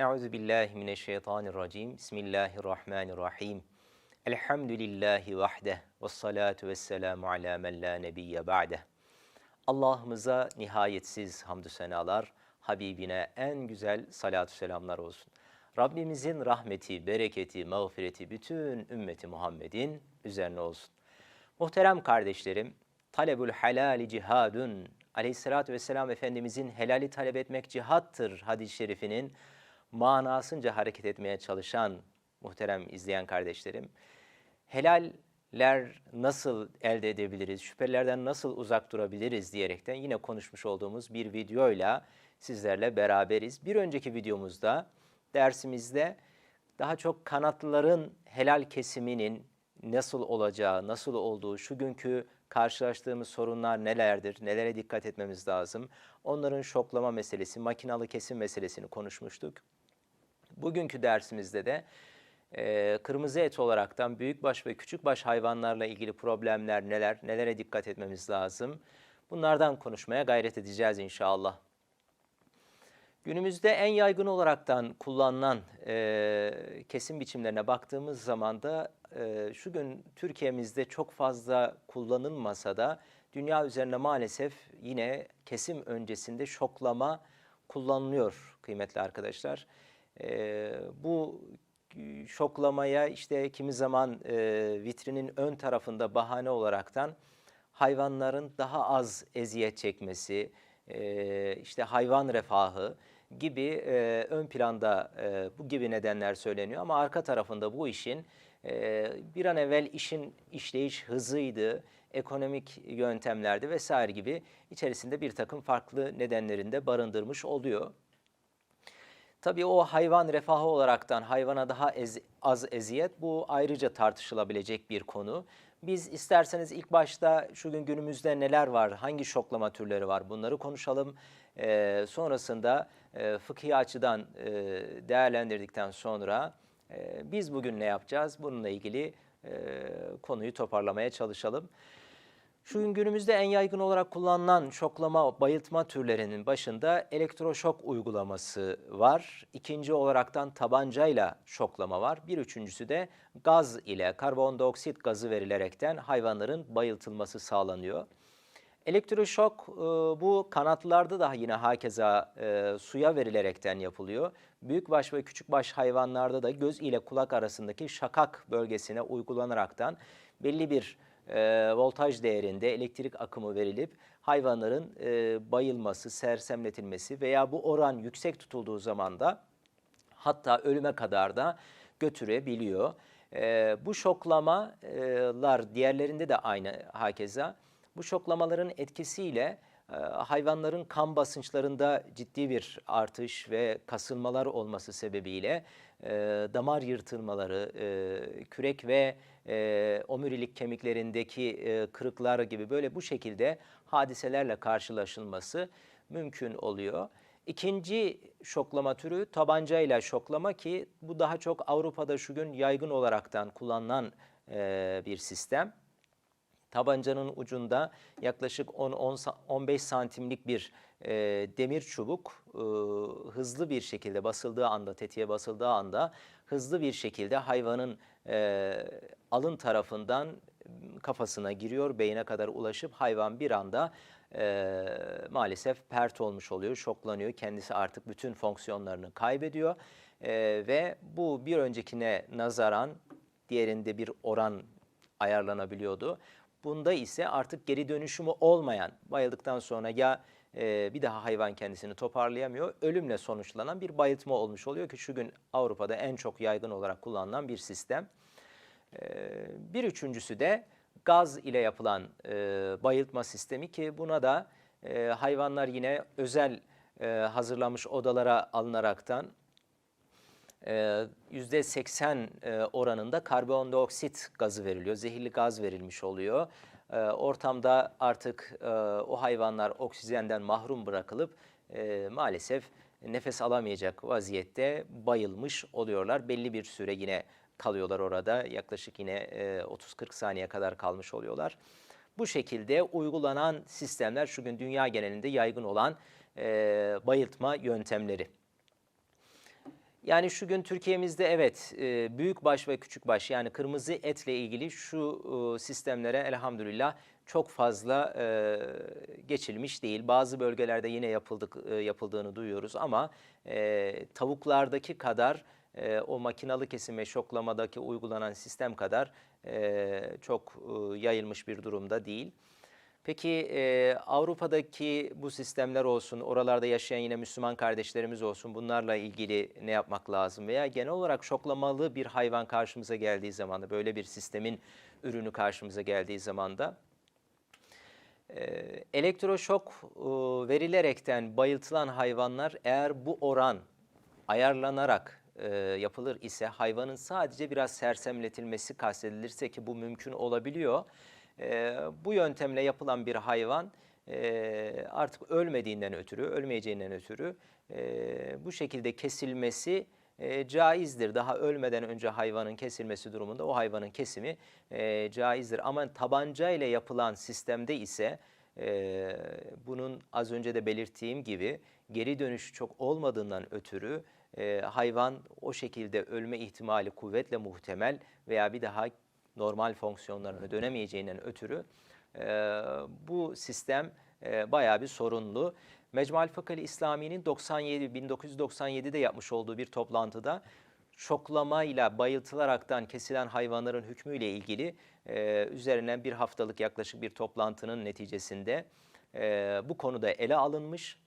Euzu billahi mineşşeytanirracim. Bismillahirrahmanirrahim. Elhamdülillahi vahde ve salatu ve selamu ala men la nebiyye ba'de. Allah'ımıza nihayetsiz hamdü senalar, Habibine en güzel salatu selamlar olsun. Rabbimizin rahmeti, bereketi, mağfireti bütün ümmeti Muhammed'in üzerine olsun. Muhterem kardeşlerim, talebül helali cihadun, aleyhissalatü vesselam Efendimizin helali talep etmek cihattır hadis-i şerifinin manasınca hareket etmeye çalışan muhterem izleyen kardeşlerim, helaller nasıl elde edebiliriz, şüphelerden nasıl uzak durabiliriz diyerekten yine konuşmuş olduğumuz bir videoyla sizlerle beraberiz. Bir önceki videomuzda, dersimizde daha çok kanatlıların helal kesiminin nasıl olacağı, nasıl olduğu, şu günkü karşılaştığımız sorunlar nelerdir, nelere dikkat etmemiz lazım, onların şoklama meselesi, makinalı kesim meselesini konuşmuştuk. Bugünkü dersimizde de e, kırmızı et olaraktan büyükbaş ve küçükbaş hayvanlarla ilgili problemler neler, nelere dikkat etmemiz lazım, bunlardan konuşmaya gayret edeceğiz inşallah. Günümüzde en yaygın olaraktan kullanılan e, kesim biçimlerine baktığımız zaman da e, şu gün Türkiye'mizde çok fazla kullanılmasa da dünya üzerinde maalesef yine kesim öncesinde şoklama kullanılıyor kıymetli arkadaşlar. E, bu şoklamaya işte kimi zaman e, vitrinin ön tarafında bahane olaraktan hayvanların daha az eziyet çekmesi, e, işte hayvan refahı gibi e, ön planda e, bu gibi nedenler söyleniyor. Ama arka tarafında bu işin e, bir an evvel işin işleyiş hızıydı, ekonomik yöntemlerdi vesaire gibi içerisinde bir takım farklı nedenlerinde barındırmış oluyor. Tabii o hayvan refahı olaraktan hayvana daha ez, az eziyet bu ayrıca tartışılabilecek bir konu. Biz isterseniz ilk başta şu gün günümüzde neler var, hangi şoklama türleri var bunları konuşalım. Ee, sonrasında e, fıkhi açıdan e, değerlendirdikten sonra e, biz bugün ne yapacağız? Bununla ilgili e, konuyu toparlamaya çalışalım. Şu gün günümüzde en yaygın olarak kullanılan şoklama, bayıltma türlerinin başında elektroşok uygulaması var. İkinci olaraktan tabancayla şoklama var. Bir üçüncüsü de gaz ile karbondioksit gazı verilerekten hayvanların bayıltılması sağlanıyor. Elektroşok e, bu kanatlarda da yine hakeza e, suya verilerekten yapılıyor. Büyükbaş ve küçükbaş hayvanlarda da göz ile kulak arasındaki şakak bölgesine uygulanaraktan belli bir e, voltaj değerinde elektrik akımı verilip hayvanların e, bayılması, sersemletilmesi veya bu oran yüksek tutulduğu zaman da hatta ölüme kadar da götürebiliyor. E, bu şoklamalar diğerlerinde de aynı hakeza. Bu şoklamaların etkisiyle e, hayvanların kan basınçlarında ciddi bir artış ve kasılmalar olması sebebiyle e, damar yırtılmaları, e, kürek ve e, omurilik kemiklerindeki e, kırıklar gibi böyle bu şekilde hadiselerle karşılaşılması mümkün oluyor. İkinci şoklama türü tabancayla şoklama ki bu daha çok Avrupa'da şu gün yaygın olaraktan kullanılan e, bir sistem. Tabancanın ucunda yaklaşık 10-15 santimlik bir e, demir çubuk e, hızlı bir şekilde basıldığı anda, tetiğe basıldığı anda hızlı bir şekilde hayvanın e, alın tarafından kafasına giriyor, beyine kadar ulaşıp hayvan bir anda e, maalesef pert olmuş oluyor, şoklanıyor. Kendisi artık bütün fonksiyonlarını kaybediyor e, ve bu bir öncekine nazaran diğerinde bir oran ayarlanabiliyordu. Bunda ise artık geri dönüşümü olmayan, bayıldıktan sonra ya e, bir daha hayvan kendisini toparlayamıyor, ölümle sonuçlanan bir bayıltma olmuş oluyor ki şu gün Avrupa'da en çok yaygın olarak kullanılan bir sistem. E, bir üçüncüsü de gaz ile yapılan e, bayıltma sistemi ki buna da e, hayvanlar yine özel e, hazırlanmış odalara alınaraktan %80 e, e, oranında karbondioksit gazı veriliyor, zehirli gaz verilmiş oluyor. E, ortamda artık o hayvanlar oksijenden mahrum bırakılıp maalesef nefes alamayacak vaziyette bayılmış oluyorlar. Belli bir süre yine kalıyorlar orada. Yaklaşık yine 30-40 saniye kadar kalmış oluyorlar. Bu şekilde uygulanan sistemler şu gün dünya genelinde yaygın olan bayıltma yöntemleri. Yani şu gün Türkiye'mizde evet e, büyük baş ve küçük baş yani kırmızı etle ilgili şu e, sistemlere elhamdülillah çok fazla e, geçilmiş değil. Bazı bölgelerde yine yapıldık yapıldığını duyuyoruz ama tavuklardaki kadar o makinalı kesim ve şoklamadaki uygulanan sistem kadar çok yayılmış bir durumda değil. Peki e, Avrupa'daki bu sistemler olsun, oralarda yaşayan yine Müslüman kardeşlerimiz olsun bunlarla ilgili ne yapmak lazım? Veya genel olarak şoklamalı bir hayvan karşımıza geldiği zaman da böyle bir sistemin ürünü karşımıza geldiği zaman da elektroşok verilerekten bayıltılan hayvanlar eğer bu oran ayarlanarak yapılır ise hayvanın sadece biraz sersemletilmesi kastedilirse ki bu mümkün olabiliyor. E, bu yöntemle yapılan bir hayvan e, artık ölmediğinden ötürü, ölmeyeceğinden ötürü e, bu şekilde kesilmesi e, caizdir. Daha ölmeden önce hayvanın kesilmesi durumunda o hayvanın kesimi e, caizdir. Ama tabanca ile yapılan sistemde ise e, bunun az önce de belirttiğim gibi geri dönüşü çok olmadığından ötürü e, hayvan o şekilde ölme ihtimali kuvvetle muhtemel veya bir daha normal fonksiyonlarına dönemeyeceğinden ötürü e, bu sistem e, bayağı bir sorunlu. Mecmual Fıkhı İslami'nin 97 1997'de yapmış olduğu bir toplantıda şoklamayla bayıltılaraktan kesilen hayvanların hükmüyle ilgili e, üzerinden bir haftalık yaklaşık bir toplantının neticesinde e, bu konuda ele alınmış.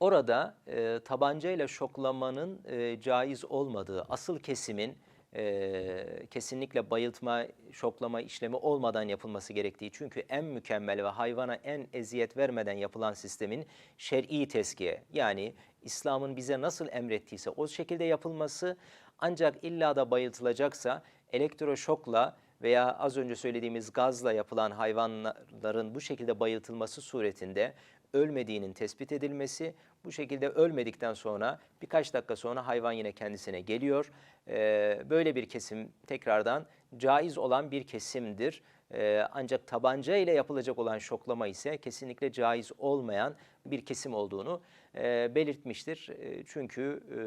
Orada e, tabancayla şoklamanın e, caiz olmadığı, asıl kesimin e, kesinlikle bayıltma, şoklama işlemi olmadan yapılması gerektiği. Çünkü en mükemmel ve hayvana en eziyet vermeden yapılan sistemin şer'i teskiye yani İslam'ın bize nasıl emrettiyse o şekilde yapılması ancak illa da bayıltılacaksa elektroşokla veya az önce söylediğimiz gazla yapılan hayvanların bu şekilde bayıltılması suretinde ölmediğinin tespit edilmesi, bu şekilde ölmedikten sonra birkaç dakika sonra hayvan yine kendisine geliyor. Ee, böyle bir kesim tekrardan caiz olan bir kesimdir. Ee, ancak tabanca ile yapılacak olan şoklama ise kesinlikle caiz olmayan bir kesim olduğunu e, belirtmiştir. E, çünkü e,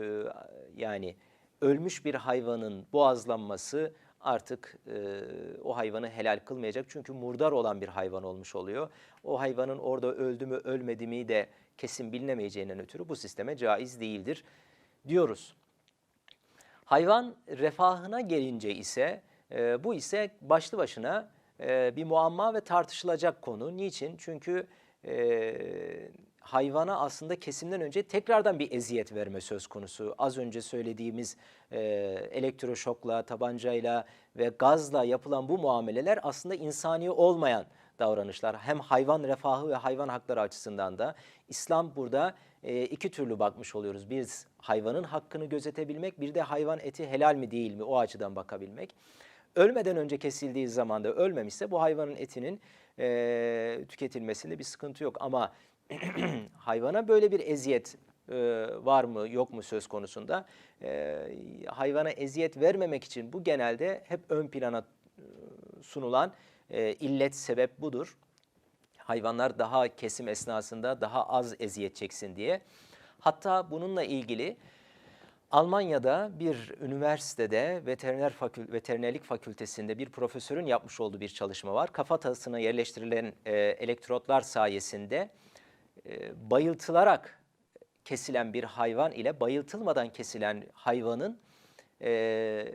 yani ölmüş bir hayvanın boğazlanması artık e, o hayvanı helal kılmayacak. Çünkü murdar olan bir hayvan olmuş oluyor. O hayvanın orada öldü mü ölmedi mi de kesin bilinemeyeceğinden ötürü bu sisteme caiz değildir diyoruz. Hayvan refahına gelince ise e, bu ise başlı başına e, bir muamma ve tartışılacak konu. Niçin? Çünkü e, hayvana aslında kesimden önce tekrardan bir eziyet verme söz konusu. Az önce söylediğimiz e, elektroşokla, tabancayla ve gazla yapılan bu muameleler aslında insani olmayan davranışlar. Hem hayvan refahı ve hayvan hakları açısından da İslam burada e, iki türlü bakmış oluyoruz. Biz hayvanın hakkını gözetebilmek, bir de hayvan eti helal mi değil mi o açıdan bakabilmek. Ölmeden önce kesildiği zaman da ölmemişse bu hayvanın etinin e, tüketilmesinde bir sıkıntı yok. Ama hayvana böyle bir eziyet e, var mı yok mu söz konusunda e, hayvana eziyet vermemek için bu genelde hep ön plana e, sunulan e, illet sebep budur. Hayvanlar daha kesim esnasında daha az eziyet çeksin diye. Hatta bununla ilgili Almanya'da bir üniversitede veteriner fakül veterinerlik fakültesinde bir profesörün yapmış olduğu bir çalışma var. Kafatasına yerleştirilen e, elektrotlar sayesinde e, bayıltılarak kesilen bir hayvan ile bayıltılmadan kesilen hayvanın e,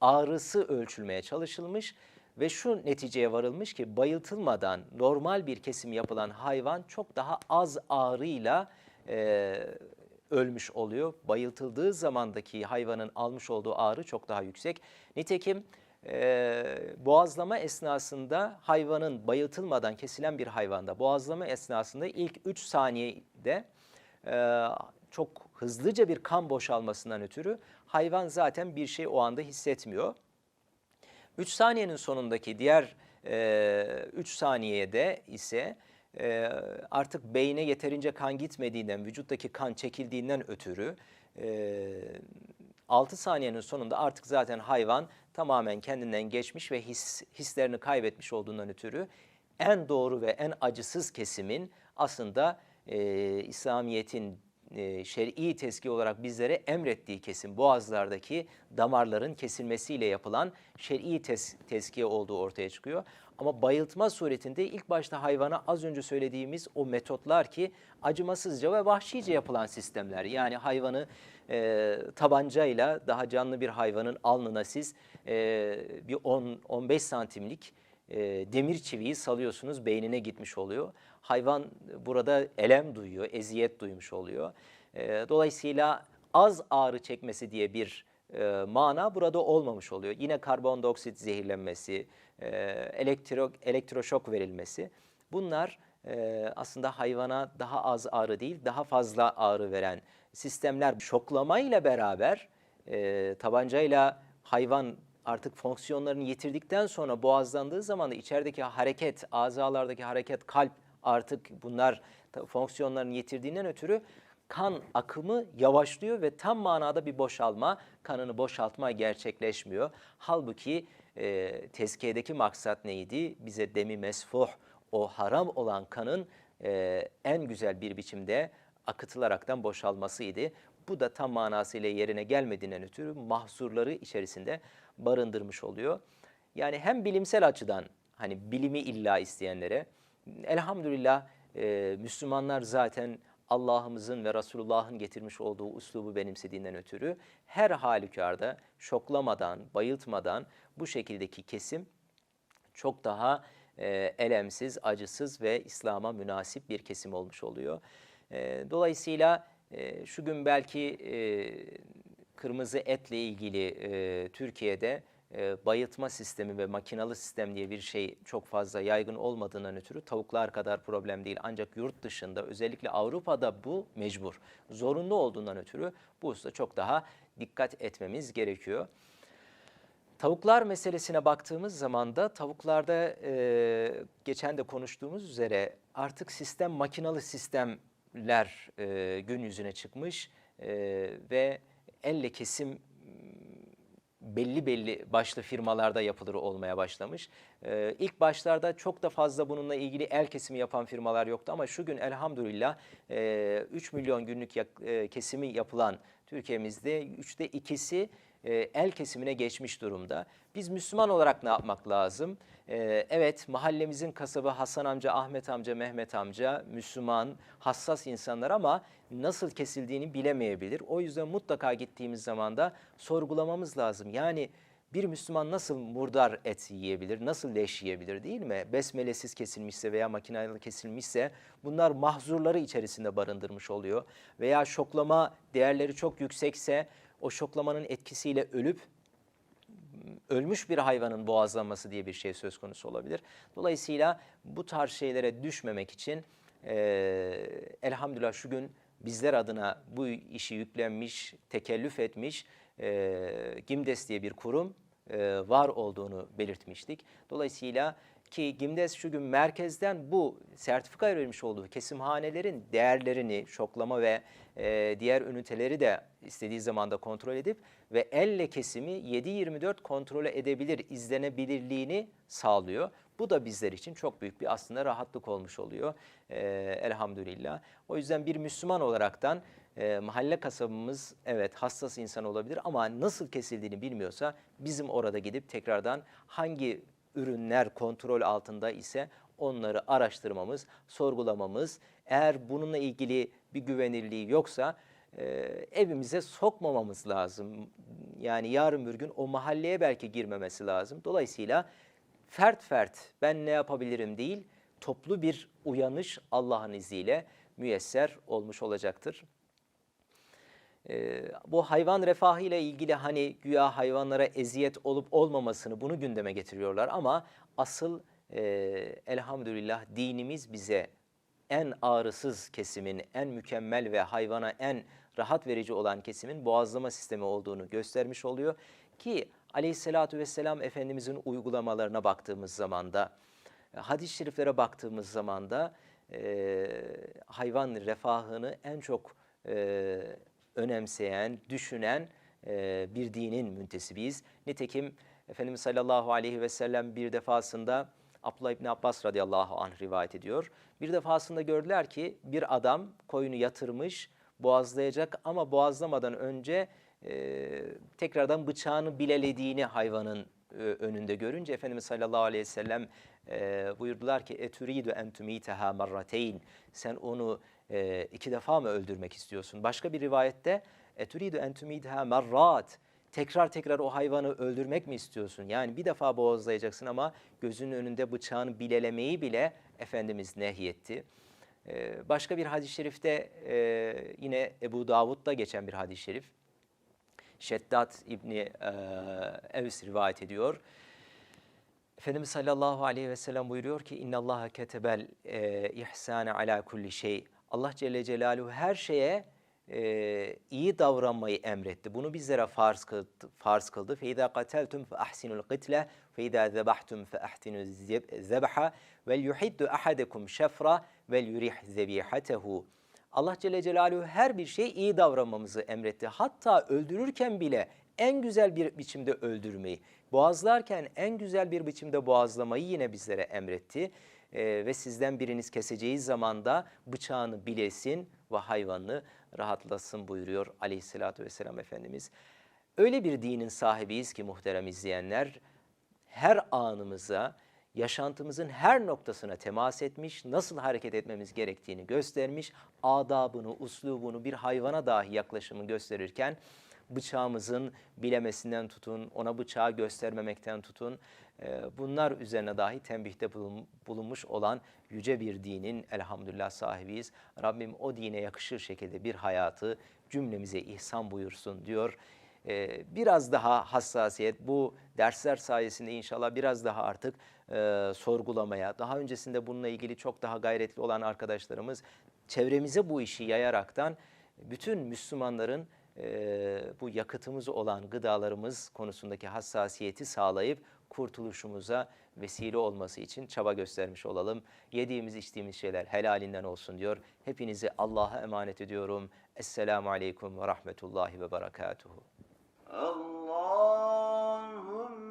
ağrısı ölçülmeye çalışılmış ve şu neticeye varılmış ki bayıltılmadan normal bir kesim yapılan hayvan çok daha az ağrıyla e, ölmüş oluyor. Bayıltıldığı zamandaki hayvanın almış olduğu ağrı çok daha yüksek. Nitekim e, boğazlama esnasında hayvanın bayıltılmadan kesilen bir hayvanda boğazlama esnasında ilk 3 saniyede e, çok hızlıca bir kan boşalmasından ötürü hayvan zaten bir şey o anda hissetmiyor. 3 saniyenin sonundaki diğer 3 e, saniyede ise e, artık beyne yeterince kan gitmediğinden, vücuttaki kan çekildiğinden ötürü e, 6 saniyenin sonunda artık zaten hayvan tamamen kendinden geçmiş ve his, hislerini kaybetmiş olduğundan ötürü en doğru ve en acısız kesimin aslında e, İslamiyet'in e, şer'i tezki olarak bizlere emrettiği kesim boğazlardaki damarların kesilmesiyle yapılan şer'i tez, tezkiye olduğu ortaya çıkıyor. Ama bayıltma suretinde ilk başta hayvana az önce söylediğimiz o metotlar ki acımasızca ve vahşice yapılan sistemler. Yani hayvanı e, tabancayla daha canlı bir hayvanın alnına siz e, bir 10-15 santimlik e, demir çiviyi salıyorsunuz beynine gitmiş oluyor. Hayvan burada elem duyuyor, eziyet duymuş oluyor. E, dolayısıyla az ağrı çekmesi diye bir e, mana burada olmamış oluyor. Yine karbondioksit zehirlenmesi, e, elektro, elektroşok verilmesi bunlar e, aslında hayvana daha az ağrı değil daha fazla ağrı veren sistemler. Şoklama ile beraber e, tabancayla hayvan artık fonksiyonlarını yitirdikten sonra boğazlandığı zaman da içerideki hareket, azalardaki hareket, kalp artık bunlar fonksiyonlarını yitirdiğinden ötürü kan akımı yavaşlıyor ve tam manada bir boşalma, kanını boşaltma gerçekleşmiyor. Halbuki e, tezkiyedeki maksat neydi? Bize demi mesfuh, o haram olan kanın e, en güzel bir biçimde akıtılaraktan boşalmasıydı. Bu da tam manasıyla yerine gelmediğinden ötürü mahzurları içerisinde barındırmış oluyor. Yani hem bilimsel açıdan hani bilimi illa isteyenlere elhamdülillah e, Müslümanlar zaten Allah'ımızın ve Resulullah'ın getirmiş olduğu uslubu benimsediğinden ötürü her halükarda şoklamadan, bayıltmadan bu şekildeki kesim çok daha e, elemsiz, acısız ve İslam'a münasip bir kesim olmuş oluyor. E, dolayısıyla e, şu gün belki e, kırmızı etle ilgili e, Türkiye'de e, bayıltma sistemi ve makinalı sistem diye bir şey çok fazla yaygın olmadığından ötürü tavuklar kadar problem değil. Ancak yurt dışında özellikle Avrupa'da bu mecbur. Zorunlu olduğundan ötürü bu hususta çok daha dikkat etmemiz gerekiyor. Tavuklar meselesine baktığımız zaman da tavuklarda e, geçen de konuştuğumuz üzere artık sistem makinalı sistemler e, gün yüzüne çıkmış e, ve elle kesim belli belli başlı firmalarda yapılır olmaya başlamış. Ee, ilk başlarda çok da fazla bununla ilgili el kesimi yapan firmalar yoktu ama şu gün elhamdülillah e, 3 milyon günlük yak, e, kesimi yapılan Türkiye'mizde üçte ikisi e, el kesimine geçmiş durumda. Biz Müslüman olarak ne yapmak lazım? E, evet mahallemizin kasabı Hasan amca, Ahmet amca, Mehmet amca Müslüman, hassas insanlar ama nasıl kesildiğini bilemeyebilir. O yüzden mutlaka gittiğimiz zaman da sorgulamamız lazım. Yani bir Müslüman nasıl murdar et yiyebilir, nasıl leş yiyebilir değil mi? Besmelesiz kesilmişse veya makineyle kesilmişse bunlar mahzurları içerisinde barındırmış oluyor. Veya şoklama değerleri çok yüksekse o şoklamanın etkisiyle ölüp ölmüş bir hayvanın boğazlanması diye bir şey söz konusu olabilir. Dolayısıyla bu tarz şeylere düşmemek için e, elhamdülillah şu gün bizler adına bu işi yüklenmiş, tekellüf etmiş e, GİMDES diye bir kurum e, var olduğunu belirtmiştik. Dolayısıyla ki GİMDES şu gün merkezden bu sertifika verilmiş olduğu kesimhanelerin değerlerini, şoklama ve e, diğer üniteleri de istediği zaman da kontrol edip ve elle kesimi 7-24 kontrol edebilir, izlenebilirliğini sağlıyor. Bu da bizler için çok büyük bir aslında rahatlık olmuş oluyor e, elhamdülillah. O yüzden bir Müslüman olaraktan e, mahalle kasabımız evet hassas insan olabilir ama nasıl kesildiğini bilmiyorsa bizim orada gidip tekrardan hangi ürünler kontrol altında ise onları araştırmamız, sorgulamamız, eğer bununla ilgili bir güvenirliği yoksa e, evimize sokmamamız lazım. Yani yarın bir gün o mahalleye belki girmemesi lazım. Dolayısıyla fert fert ben ne yapabilirim değil, toplu bir uyanış Allah'ın izniyle müyesser olmuş olacaktır. Ee, bu hayvan refahı ile ilgili hani güya hayvanlara eziyet olup olmamasını bunu gündeme getiriyorlar ama asıl e, elhamdülillah dinimiz bize en ağrısız kesimin, en mükemmel ve hayvana en rahat verici olan kesimin boğazlama sistemi olduğunu göstermiş oluyor. Ki aleyhissalatü vesselam Efendimizin uygulamalarına baktığımız zaman da, e, hadis-i şeriflere baktığımız zaman da e, hayvan refahını en çok e, önemseyen, düşünen e, bir dinin müntesibiyiz. Nitekim Efendimiz sallallahu aleyhi ve sellem bir defasında Abdullah İbni Abbas radıyallahu anh rivayet ediyor. Bir defasında gördüler ki bir adam koyunu yatırmış, boğazlayacak ama boğazlamadan önce e, tekrardan bıçağını bilelediğini hayvanın e, önünde görünce Efendimiz sallallahu aleyhi ve sellem e, buyurdular ki eturidu en tumiteha marrateyn sen onu e, iki defa mı öldürmek istiyorsun? Başka bir rivayette eturidu en tumiteha marrat tekrar tekrar o hayvanı öldürmek mi istiyorsun? Yani bir defa boğazlayacaksın ama gözünün önünde bıçağını bilelemeyi bile Efendimiz nehyetti. Ee, Başka bir hadis-i şerifte e, yine Ebu Davud'da geçen bir hadis-i şerif. Şeddat İbni e, Evs rivayet ediyor. Efendimiz sallallahu aleyhi ve sellem buyuruyor ki inna Allaha ketebel e, ihsane ala kulli şey. Allah Celle Celaluhu her şeye e, iyi davranmayı emretti. Bunu bizlere farz kıldı. Farz kıldı. Fe izâ qateltum fe ahsinul qitle fe izâ zebahtum fe ahsinul zebha vel yuhiddu ahadekum şefra vel yurih zebihatehu. Allah Celle Celaluhu her bir şey iyi davranmamızı emretti. Hatta öldürürken bile en güzel bir biçimde öldürmeyi, boğazlarken en güzel bir biçimde boğazlamayı yine bizlere emretti. Ee, ve sizden biriniz keseceği zaman da bıçağını bilesin ve hayvanını rahatlasın buyuruyor aleyhissalatü vesselam Efendimiz. Öyle bir dinin sahibiyiz ki muhterem izleyenler, her anımıza, yaşantımızın her noktasına temas etmiş, nasıl hareket etmemiz gerektiğini göstermiş, adabını, uslubunu bir hayvana dahi yaklaşımı gösterirken bıçağımızın bilemesinden tutun, ona bıçağı göstermemekten tutun, e, bunlar üzerine dahi tembihte bulun- bulunmuş olan yüce bir dinin elhamdülillah sahibiyiz. Rabbim o dine yakışır şekilde bir hayatı cümlemize ihsan buyursun diyor. Ee, biraz daha hassasiyet bu dersler sayesinde inşallah biraz daha artık e, sorgulamaya, daha öncesinde bununla ilgili çok daha gayretli olan arkadaşlarımız çevremize bu işi yayaraktan bütün Müslümanların e, bu yakıtımız olan gıdalarımız konusundaki hassasiyeti sağlayıp kurtuluşumuza vesile olması için çaba göstermiş olalım. Yediğimiz içtiğimiz şeyler helalinden olsun diyor. Hepinizi Allah'a emanet ediyorum. Esselamu Aleyküm ve Rahmetullahi ve Berekatuhu. Allah